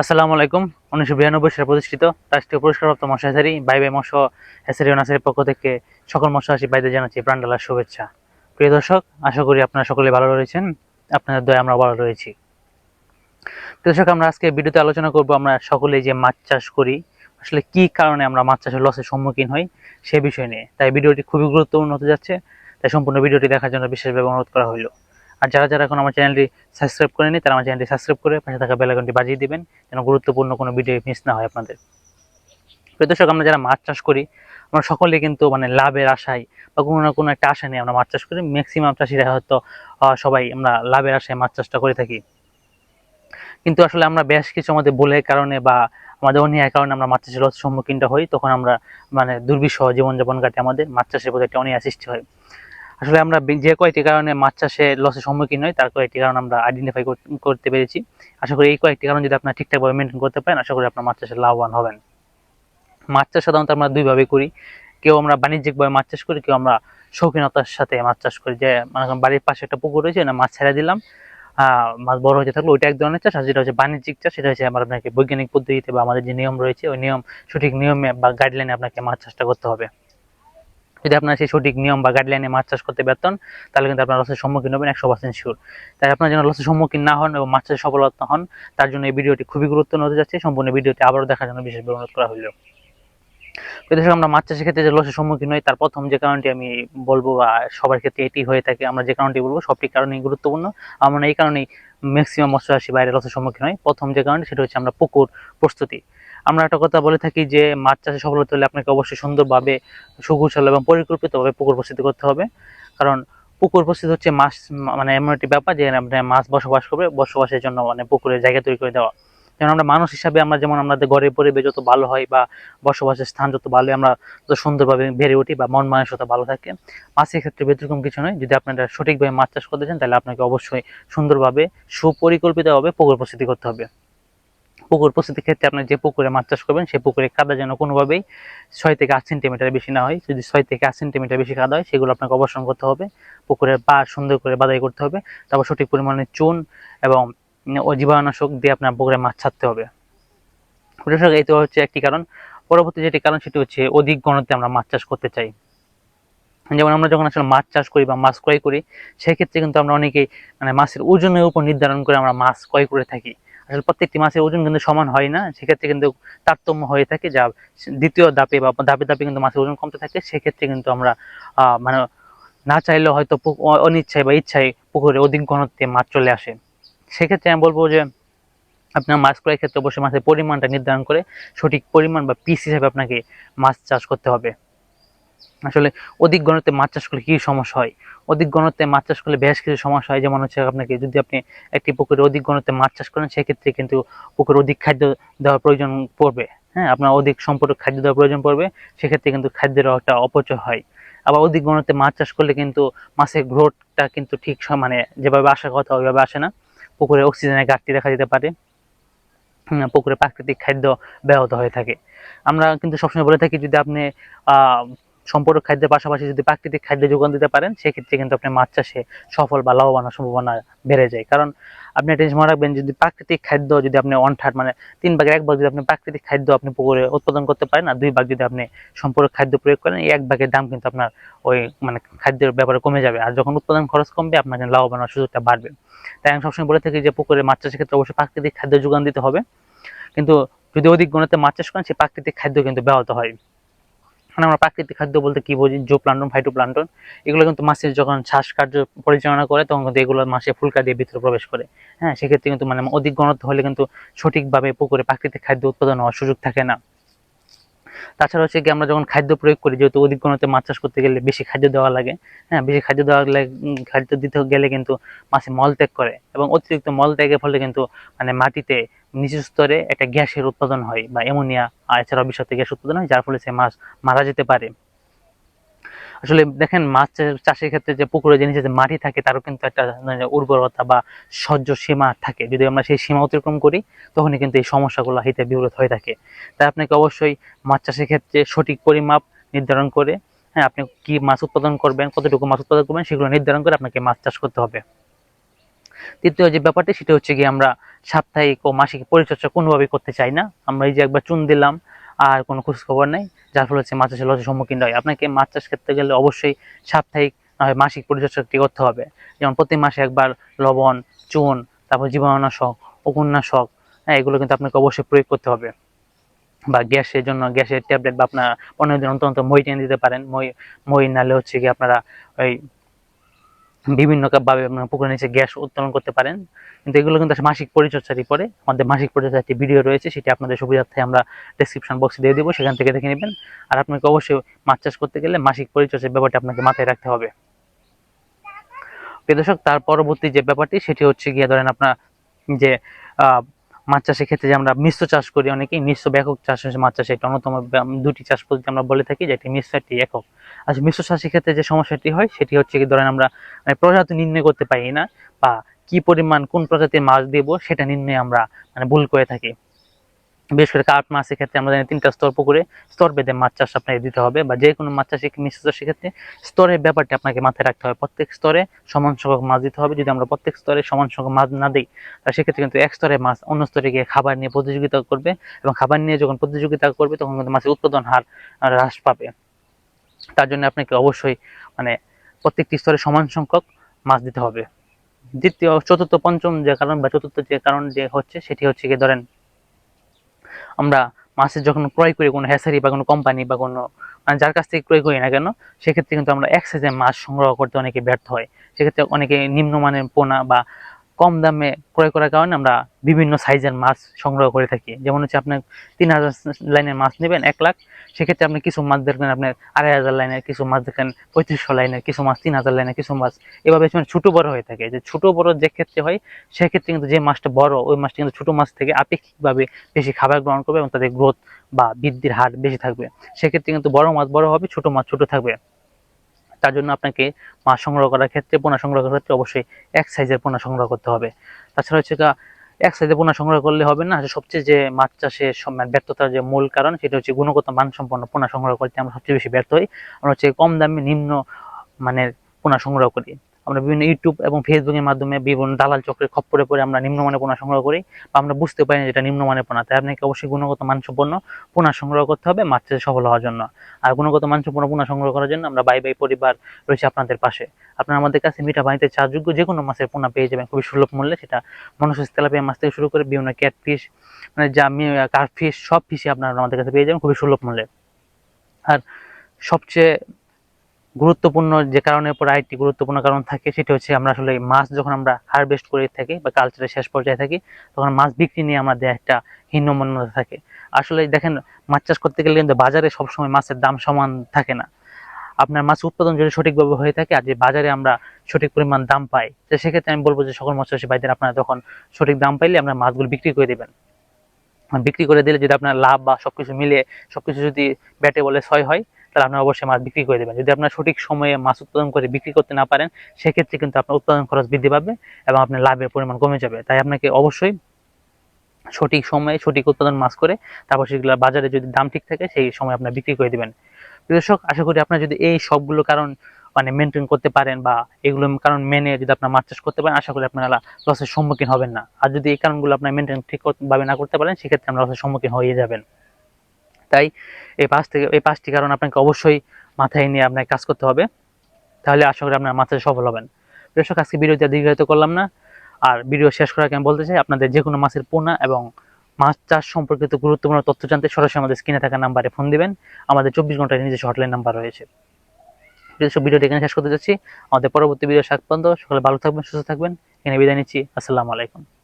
আসসালামু আলাইকুম। উনিশশো বিরানব্বই সালে প্রতিষ্ঠিত রাষ্ট্রীয় পুরস্কারপ্রাপ্ত মশা হ্যাচারি বাই বাই মৎস্য হ্যাচারি ও পক্ষ থেকে সকল মৎস্যচাষী বাইরে জানাচ্ছি প্রাণডালার শুভেচ্ছা। প্রিয় দর্শক, আশা করি আপনারা সকলে ভালো রয়েছেন। আপনাদের দয়া আমরা ভালো রয়েছি। প্রিয় দর্শক, আমরা আজকে ভিডিওতে আলোচনা করব আমরা সকলেই যে মাছ চাষ করি, আসলে কি কারণে আমরা মাছ চাষের লসের সম্মুখীন হই সে বিষয় নিয়ে। তাই ভিডিওটি খুবই গুরুত্বপূর্ণ হতে যাচ্ছে, তাই সম্পূর্ণ ভিডিওটি দেখার জন্য বিশেষভাবে অনুরোধ করা হলো আর যারা যারা এখন আমার চ্যানেলটি সাবস্ক্রাইব করেনি তারা আমার চ্যানেলটি সাবস্ক্রাইব করে পাশে থাকা বেল আইকনটি বাজিয়ে দিবেন, যেন গুরুত্বপূর্ণ কোনো ভিডিও মিস না হয় আপনাদের। প্রিয় দর্শক, আমরা যারা মাছ চাষ করি, আমরা সকলে কিন্তু মানে লাভের আশায় বা কোনো না কোনো একটা আশা নিয়ে আমরা মাছ চাষ করি। ম্যাক্সিমাম চাষিরা হয়তো সবাই আমরা লাভের আশায় মাছ চাষটা করে থাকি। কিন্তু আসলে আমরা বেশ কিছু আমাদের ভুলের কারণে বা আমাদের অন্যায়ের কারণে আমরা মাছ চাষের সম্মুখীনটা হই, তখন আমরা মানে দুর্বিষহ জীবনযাপন কাটে আমাদের, মাছ চাষের প্রতি একটা অনীহা সৃষ্টি হয়। আসলে আমরা যে কয়েকটি কারণে মাছ চাষে লসের সম্মুখীন হই, তার কয়েকটি কারণ আমরা আইডেন্টিফাই করতে পেরেছি। আশা করি এই কয়েকটি কারণ যদি আপনারা ঠিকঠাকভাবে মেনটেন করতে পারেন, আশা করি আপনার মাছ চাষে লাভবান হবেন। মাছ চাষ সাধারণত আমরা দুইভাবে করি। কেউ আমরা বাণিজ্যিকভাবে মাছ চাষ করি, কেউ আমরা শৌখিনতার সাথে মাছ চাষ করি। যে মানে বাড়ির পাশে একটা পুকুর রয়েছে না মাছ ছেড়ে দিলাম। মাছ বড় হতে থাকল ওইটা এক ধরনের চাষ। আর যেটা হচ্ছে বাণিজ্যিক চাষ, সেটা হচ্ছে আমার আপনাকে বৈজ্ঞানিক পদ্ধতিতে বা আমাদের যে নিয়ম রয়েছে, ওই নিয়ম, সঠিক নিয়মে বা গাইডলাইনে আপনাকে মাছ চাষটা করতে হবে। যদি আপনার সেই সঠিক নিয়ম বা গাইডলাইনে মাছ চাষ করতে ব্যর্থ হন, তাহলে কিন্তু আপনার লসের সম্মুখীন হবেন একশো পার্সেন্ট শিওর তাই আপনার যেন লসের সম্মুখীন না হন এবং মাছ চাষে সফলতা হন তার জন্য এই ভিডিওটি খুবই গুরুত্বপূর্ণ হতে যাচ্ছে। সম্পূর্ণ ভিডিওটি আবারও দেখার জন্য বিশেষ অনুরোধ করা হইল। বিদেশে আমরা মাছ চাষের ক্ষেত্রে যে লসের সম্মুখীন হই তার প্রথম যে কারণটি আমি বলব বা সবার ক্ষেত্রে এটি হয়ে থাকে আমরা যে কারণটি বলব সবটি কারণেই গুরুত্বপূর্ণ। আমরা এই কারণেই ম্যাক্সিমাম মৎস্য চাষী বাইরে লসের সম্মুখীন হয়। প্রথম যে কারণ সেটা হচ্ছে আমরা পুকুর প্রস্তুতি। আমরা একটা কথা বলে থাকি যে, মাছ চাষে সফলতা হলে আপনাকে অবশ্যই সুন্দরভাবে সুকুশল এবং পরিকল্পিতভাবে পুকুর প্রস্তুতি করতে হবে। কারণ পুকুর প্রস্তুতি হচ্ছে মাছ মানে এমন একটি ব্যাপার যে মাছ বসবাস করবে, বসবাসের জন্য মানে পুকুরের জায়গা তৈরি করে দেওয়া। যেমন আমরা মানুষ হিসাবে আমরা যেমন আমাদের ঘরের পরিবেশ যত ভালো হয় বা বসবাসের স্থান যত ভালো আমরা তত সুন্দরভাবে বেড়ে উঠি বা মন মানসিকতা ভালো থাকে, মাছের ক্ষেত্রে ব্যতিক্রম কিছু নয়। যদি আপনারা সঠিকভাবে মাছ চাষ করতে চান, তাহলে আপনাকে অবশ্যই সুন্দরভাবে সুপরিকল্পিতভাবে পুকুর প্রস্তুতি করতে হবে। পুকুর প্রস্তুতির ক্ষেত্রে আপনি যে পুকুরে মাছ চাষ করবেন, সেই পুকুরে কাদা যেন কোনোভাবেই ছয় থেকে আট সেন্টিমিটার বেশি না হয়। যদি ছয় থেকে আট সেন্টিমিটার বেশি কাদা হয়, সেগুলো আপনাকে অবসরণ করতে হবে। পুকুরের পা সুন্দর করে বাদাই করতে হবে। তারপর সঠিক পরিমাণে চুন এবং ও জীবাণুনাশক দিয়ে আপনার পুকুরে মাছ ছাড়তে হবে। দর্শক এই তো হচ্ছে একটি কারণ। পরবর্তী যেটি কারণ, সেটি হচ্ছে অধিক গণতে আমরা মাছ চাষ করতে চাই। যেমন আমরা যখন আসলে মাছ চাষ করি বা মাছ ক্রয় করি, সেক্ষেত্রে কিন্তু আমরা অনেকেই মানে মাছের ওজনের উপর নির্ধারণ করে আমরা মাছ ক্রয় করে থাকি। আসলে প্রত্যেকটি মাছের ওজন কিন্তু সমান হয় না, সেক্ষেত্রে কিন্তু তারতম্য হয়ে থাকে যা দ্বিতীয় ধাপে বা ধাপে ধাপে কিন্তু মাছের ওজন কমতে থাকে। সেক্ষেত্রে কিন্তু আমরা মানে না চাইলেও হয়তো অনিচ্ছায় বা ইচ্ছায় পুকুরে অধিক ঘনত্বে মাছ চলে আসে। সেক্ষেত্রে আমি বলব যে, আপনার মাছ ক্রয়ের ক্ষেত্রে অবশ্যই মাছের পরিমাণটা নির্ধারণ করে সঠিক পরিমাণ বা পিস হিসাবে আপনাকে মাছ চাষ করতে হবে। আসলে অধিক ঘনত্বে মাছ চাষ করলে কী সমস্যা হয়? অধিক ঘনত্বে মাছ চাষ করলে বেশ কিছু সমস্যা হয়। যেমন হচ্ছে আপনাকে যদি আপনি একটি পুকুরে অধিক ঘনত্বে মাছ চাষ করেন, সেক্ষেত্রে কিন্তু পুকুরে অধিক খাদ্য দেওয়ার প্রয়োজন পড়বে। হ্যাঁ আপনার অধিক সম্পর্ক খাদ্য দেওয়ার প্রয়োজন পড়বে। সেক্ষেত্রে কিন্তু খাদ্যের একটা অপচয় হয়। আবার অধিক ঘনত্বে মাছ চাষ করলে কিন্তু মাছের গ্রোথটা কিন্তু ঠিক মানে যেভাবে আসার কথা ওইভাবে আসে না। পুকুরে অক্সিজেনের ঘাটতি দেখা যেতে পারে। পুকুরে প্রাকৃতিক খাদ্য ব্যাহত হয়ে থাকে। আমরা কিন্তু সবসময় বলে থাকি, যদি আপনি সম্পূরক খাদ্যের পাশাপাশি যদি প্রাকৃতিক খাদ্য যোগান দিতে পারেন, সেক্ষেত্রে কিন্তু আপনি মাছ চাষে সফল বা লাভবান সম্ভাবনা বেড়ে যায়। কারণ আপনি একটা জিনিস মনে রাখবেন, যদি প্রাকৃতিক খাদ্য যদি আপনি ওয়ান থার্ড মানে তিন ভাগের এক ভাগ যদি আপনি প্রাকৃতিক খাদ্য আপনি পুকুরে উৎপাদন করতে পারেন আর দুই ভাগ যদি আপনি সম্পূরক খাদ্য প্রয়োগ করেন, এই এক ভাগের দাম কিন্তু আপনার ওই মানে খাদ্যের ব্যাপারে কমে যাবে। আর যখন উৎপাদন খরচ কমবে, আপনার লাভবান হওয়ার সুযোগটা বাড়বে। তাই আমি সবসময় বলে থাকি যে, পুকুরে মাছ চাষের ক্ষেত্রে অবশ্যই প্রাকৃতিক খাদ্য যোগান দিতে হবে। কিন্তু যদি অধিক গুণতে মাছ চাষ করেন, সেই প্রাকৃতিক খাদ্য কিন্তু ব্যাহত হয়। মানে আমরা প্রাকৃতিক খাদ্য বলতে কি বুঝি? জো প্লান্টন ফাইটো প্লান্টন এগুলো কিন্তু মাছের যখন শ্বাসকার্য পরিচালনা করে, তখন কিন্তু এগুলো মাসে ফুলকা দিয়ে ভিতরে প্রবেশ করে। হ্যাঁ সেক্ষেত্রে কিন্তু মানে অধিক ঘনত্ব হলে কিন্তু সঠিকভাবে পুকুরে প্রাকৃতিক খাদ্য উৎপাদন হওয়ার সুযোগ থাকে না। তাছাড়া হচ্ছে কি আমরা যখন খাদ্য প্রয়োগ করি, যেহেতু অধিক ঘনত্বে মাছ চাষ করতে গেলে বেশি খাদ্য দেওয়া লাগে হ্যাঁ বেশি খাদ্য দেওয়া খাদ্য দিতে গেলে কিন্তু মাছে মল ত্যাগ করে এবং অতিরিক্ত মল ত্যাগের ফলে কিন্তু মানে মাটিতে নিচু স্তরে একটা গ্যাসের উৎপাদন হয় বা অ্যামোনিয়া আর এছাড়াও বিষাক্ত গ্যাস উৎপাদন হয়, যার ফলে সে মাছ মারা যেতে পারে। আসলে দেখেন মাছ চাষ- চাষের ক্ষেত্রে যে পুকুরে যে নিচে যে মাটি থাকে, তারও কিন্তু একটা উর্বরতা বা সহ্য সীমা থাকে। যদি আমরা সেই সীমা অতিক্রম করি, তখনই কিন্তু এই সমস্যাগুলো হিতে বিপরীত হয়ে থাকে। তাই আপনাকে অবশ্যই মাছ চাষের ক্ষেত্রে সঠিক পরিমাপ নির্ধারণ করে হ্যাঁ আপনি কি মাছ উৎপাদন করবেন, কতটুকু মাছ উৎপাদন করবেন, সেগুলো নির্ধারণ করে আপনাকে মাছ চাষ করতে হবে। তৃতীয় যে ব্যাপারটি, সেটা হচ্ছে কি আমরা সাপ্তাহিক ও মাসিক পরিচর্যা কোনোভাবেই করতে চাই না। আমরা এই যে একবার চুন দিলাম, আর কোনো খোঁজ খবর নেই, যার ফলে হচ্ছে মাছ চাষের লসের সম্মুখীন হয়। আপনাকে মাছ চাষ করতে গেলে অবশ্যই সাপ্তাহিক না হয় মাসিক পরিচর্যাটি করতে হবে। যেমন প্রতি মাসে একবার লবণ, চুন, তারপর জীবাণুনাশক উপন্যাসক হ্যাঁ এগুলো কিন্তু আপনাকে অবশ্যই প্রয়োগ করতে হবে। বা গ্যাসের জন্য, গ্যাসের ট্যাবলেট বা আপনার পনেরো দিন অন্তর মই টেনে দিতে পারেন। মই মই নালে হচ্ছে কি আপনারা ওই বিভিন্ন ভাবে আপনারা পুকুরের নিচে গ্যাস উত্তোলন করতে পারেন। কিন্তু এগুলো কিন্তু মাসিক পরিচর্যারই পরে। আমাদের মাসিক পরিচর্যার একটি ভিডিও রয়েছে, সেটি আপনাদের সুবিধার্থে আমরা ডিসক্রিপশন বক্সে দিয়ে দেবো, সেখান থেকে দেখে নেবেন। আর আপনাকে অবশ্যই মাছ চাষ করতে গেলে মাসিক পরিচর্যার ব্যাপারটি আপনাকে মাথায় রাখতে হবে। প্রিয় দর্শক, তার পরবর্তী যে ব্যাপারটি, সেটি হচ্ছে গিয়ে ধরেন আপনার যে মাছ চাষের ক্ষেত্রে যে আমরা মিশ্র চাষ করি, অনেকেই মিশ্র ব্যাপক চাষ হচ্ছে মাছ চাষে। একটা অন্যতম দুটি চাষ পদ্ধতি আমরা বলে থাকি, যে একটি মিশ্র, একটি একক। আচ্ছা মিশ্র চাষের ক্ষেত্রে যে সমস্যাটি হয়, সেটি হচ্ছে কি, ধরেন আমরা মানে প্রজাতি নির্ণয় করতে পারি না, বা কি পরিমাণ কোন প্রজাতির মাছ দেবো, সেটা নির্ণয় আমরা মানে ভুল করে থাকি। বিশেষ করে কাঠ মাছের ক্ষেত্রে আমরা জানি তিনটা স্তর পুকুরে স্তর বেঁধে মাছ চাষ আপনাকে দিতে হবে বা যে কোনো মাছ চাষে মিশ্র চাষের ক্ষেত্রে স্তরের ব্যাপারটি আপনাকে মাথায় রাখতে হবে। প্রত্যেক স্তরে সমান সংখ্যক মাছ দিতে হবে। যদি আমরা প্রত্যেক স্তরে সমান সংখ্যক মাছ না দিই সেক্ষেত্রে কিন্তু এক স্তরে মাছ অন্য স্তরে গিয়ে খাবার নিয়ে প্রতিযোগিতা করবে এবং খাবার নিয়ে যখন প্রতিযোগিতা করবে, তখন কিন্তু মাছের উৎপাদন হার হ্রাস পাবে। তার জন্য আপনাকে অবশ্যই মানে প্রত্যেকটি স্তরে সমান সংখ্যক মাছ দিতে হবে। দ্বিতীয়, চতুর্থ, পঞ্চম যে কারণ বা চতুর্থ যে কারণ যে হচ্ছে, সেটি হচ্ছে কি ধরেন আমরা মাছের যখন ক্রয় করি কোনো হ্যাসারি বা কোনো কোম্পানি বা কোনো মানে যার কাছ থেকে ক্রয় করি না কেন, সেক্ষেত্রে কিন্তু আমরা এক সাইজের মাছ সংগ্রহ করতে অনেকে ব্যর্থ হয়। সেক্ষেত্রে অনেকে নিম্নমানের পোনা বা কম দামে ক্রয় করার কারণে আমরা বিভিন্ন সাইজের মাছ সংগ্রহ করে থাকি। যেমন হচ্ছে আপনার তিন হাজার লাইনের মাছ নেবেন, এক লাখ। সেক্ষেত্রে আপনি কিছু মাছ দেখবেন, আপনার আড়াই হাজার লাইনের কিছু মাছ দেখেন, পঁয়ত্রিশশো লাইনের কিছু মাছ, তিন হাজার লাইনের কিছু মাছ। এভাবে মানে ছোটো বড় হয়ে থাকে। যে ছোটো বড় যে ক্ষেত্রে হয়, সেক্ষেত্রে কিন্তু যে মাছটা বড়, ওই মাছটা কিন্তু ছোটো মাছ থেকে আপেক্ষিকভাবে বেশি খাবার গ্রহণ করবে এবং তাদের গ্রোথ বা বৃদ্ধির হার বেশি থাকবে। সেক্ষেত্রে কিন্তু বড় মাছ বড় হবে, ছোট মাছ ছোট থাকবে। তার জন্য আপনাকে মাছ সংগ্রহ করার ক্ষেত্রে, পোনা সংগ্রহ করার ক্ষেত্রে অবশ্যই এক সাইজের পোনা সংগ্রহ করতে হবে। তাছাড়া হচ্ছে এক সাইজে পোনা সংগ্রহ করলে হবে না সবচেয়ে যে মাছ চাষের সব- মানে ব্যর্থতার যে মূল কারণ সেটা হচ্ছে গুণগত মানসম্পন্ন পোনা সংগ্রহ করতে আমরা সবচেয়ে বেশি ব্যর্থ হই। আমরা হচ্ছে কম দামে নিম্ন মানের পোনা সংগ্রহ করি। আমরা বিভিন্ন ইউটিউব এবং ফেসবুকের মাধ্যমে বিভিন্ন দালাল চক্রের খপ্পরে পড়ে আমরা নিম্নমানের পোনা সংগ্রহ করি বা আমরা বুঝতে পারি না যেটা নিম্নমানের পোনা। তাই আপনাকে অবশ্যই গুণগত মানসম্পন্ন পোনা সংগ্রহ করতে হবে মাছ চাষে সফল হওয়ার জন্য। আর গুণগত মানসম্পন্ন পোনা সংগ্রহ করার জন্য আমরা বাই বাই পরিবার রয়েছে আপনাদের পাশে। আপনারা আমাদের কাছে মিঠা পানিতে চাষযোগ্য যে কোনো মাছের পোনা পেয়ে যাবেন খুবই সুলভ মূল্যে। সেটা মনুষ্য তেলাপিয়া মাছ থেকে শুরু করে বিভিন্ন ক্যাট ফিশ মানে যা কার ফিশ সব ফিশই আপনারা আমাদের কাছে পেয়ে যাবেন খুবই সুলভ মূল্যে। আর সবচেয়ে গুরুত্বপূর্ণ যে কারণের পর আরেকটি গুরুত্বপূর্ণ কারণ থাকে, সেটা হচ্ছে আমরা আসলে মাছ যখন আমরা হারভেস্ট করে থাকি বা কালচারের শেষ পর্যায়ে থাকি, তখন মাছ বিক্রি নিয়ে আমাদের একটা হীনমন্যতা থাকে। আসলে দেখেন, মাছ চাষ করতে গেলে কিন্তু বাজারে সবসময় মাছের দাম সমান থাকে না। আপনার মাছ উৎপাদন যদি সঠিকভাবে হয়ে থাকে আর যে বাজারে আমরা সঠিক পরিমাণ দাম পাই, তো সেক্ষেত্রে আমি বলব যে সকল মৎস্যচাষী ভাইদের আপনারা তখন সঠিক দাম পাইলে আপনার মাছগুলো বিক্রি করে দেবেন। বিক্রি করে দিলে যদি আপনার লাভ বা সবকিছু মিলে, সবকিছু যদি ব্যাটে বলে ছয় হয় তাহলে আপনার অবশ্যই মাছ বিক্রি করে দেবেন। যদি আপনার সঠিক সময়ে মাছ উৎপাদন করে বিক্রি করতে না পারেন, সেক্ষেত্রে কিন্তু আপনার উৎপাদন খরচ বৃদ্ধি পাবে এবং আপনার লাভের পরিমাণ কমে যাবে। তাই আপনাকে অবশ্যই সঠিক সময়ে সঠিক উৎপাদন মাছ করে, তারপর সেগুলো বাজারে যদি দাম ঠিক থাকে, সেই সময় আপনার বিক্রি করে দিবেন। দর্শক, আশা করি আপনার যদি এই সবগুলো কারণ মানে মেনটেন করতে পারেন বা এগুলো কারণ মেনে যদি আপনার মাছ চাষ করতে পারেন, আশা করি আপনারা লসের সম্মুখীন হবেন না। আর যদি এই কারণগুলো আপনার মেনটেন ঠিক ভাবে না করতে পারেন, সেক্ষেত্রে আপনার লসের সম্মুখীন হয়ে যাবেন। তাই এই পাঁচ থেকে, এই পাঁচটি কারণ আপনাকে অবশ্যই মাথায় নিয়ে আপনাকে কাজ করতে হবে। তাহলে আশা করি আপনার মাথায় সফল হবেন। দর্শক, আজকে ভিডিওতে দীর্ঘায়িত করলাম না। আর ভিডিও শেষ করার আমি বলতে চাই, আপনাদের যে কোনো মাছের পোনা এবং মাছ চাষ সম্পর্কিত গুরুত্বপূর্ণ তথ্য জানতে সরাসরি আমাদের স্ক্রিনে থাকা নাম্বারে ফোন দিবেন। আমাদের চব্বিশ ঘন্টায় নিজস্ব হটলাইন নাম্বার রয়েছে। নিজস্ব ভিডিওটি এখানে শেষ করতে যাচ্ছি। আমাদের পরবর্তী ভিডিও সাত পর্যন্ত। সকলে ভালো থাকবেন, সুস্থ থাকবেন। এখানে বিদায় নিচ্ছি। আসসালামু আলাইকুম।